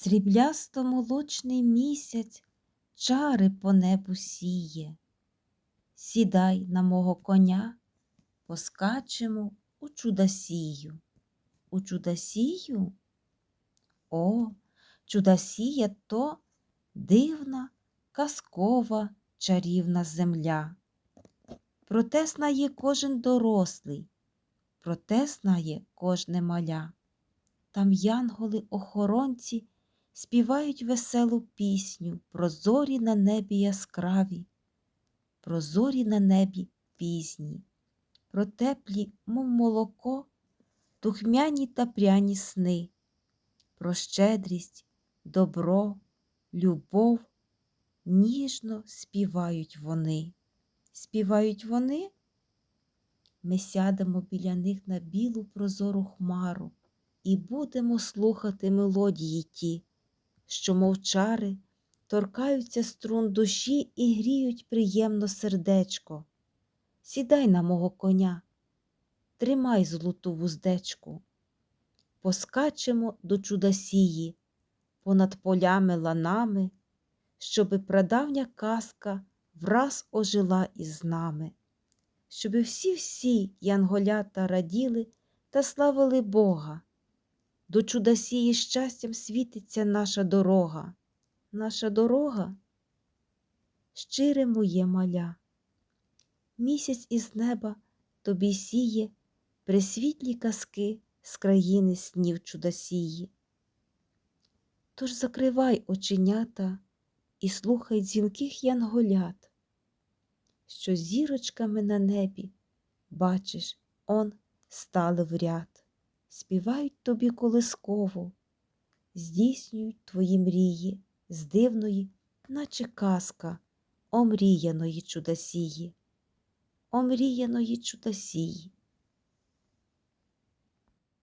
Сріблясто молочний місяць чари по небу сіє. Сідай на мого коня, поскачемо у чудосію. У чудосію? О, чудосія то дивна, казкова, чарівна земля. Проте знає кожен дорослий, проте знає кожне маля. Там янголи-охоронці співають веселу пісню про зорі на небі яскраві, про зорі на небі пізні, про теплі, мов молоко, духмяні та пряні сни, про щедрість, добро, любов, ніжно співають вони. Співають вони? Ми сядемо біля них на білу прозору хмару і будемо слухати мелодії ті, що мовчари торкаються струн душі і гріють приємно сердечко. Сідай на мого коня, тримай золоту вуздечку, поскачемо до чудосії понад полями ланами, щоби прадавня казка враз ожила із нами, щоби всі-всі янголята раділи та славили Бога. До чудосії щастям світиться наша дорога, наша дорога щире моє маля. Місяць із неба тобі сіє присвітлі казки з країни снів чудосії. Тож закривай оченята і слухай дзвінких янголят, що зірочками на небі, бачиш, он стали в ряд співають тобі колисково, здійснюють твої мрії з дивної, наче казка омріяної чудосії, омріяної чудосії.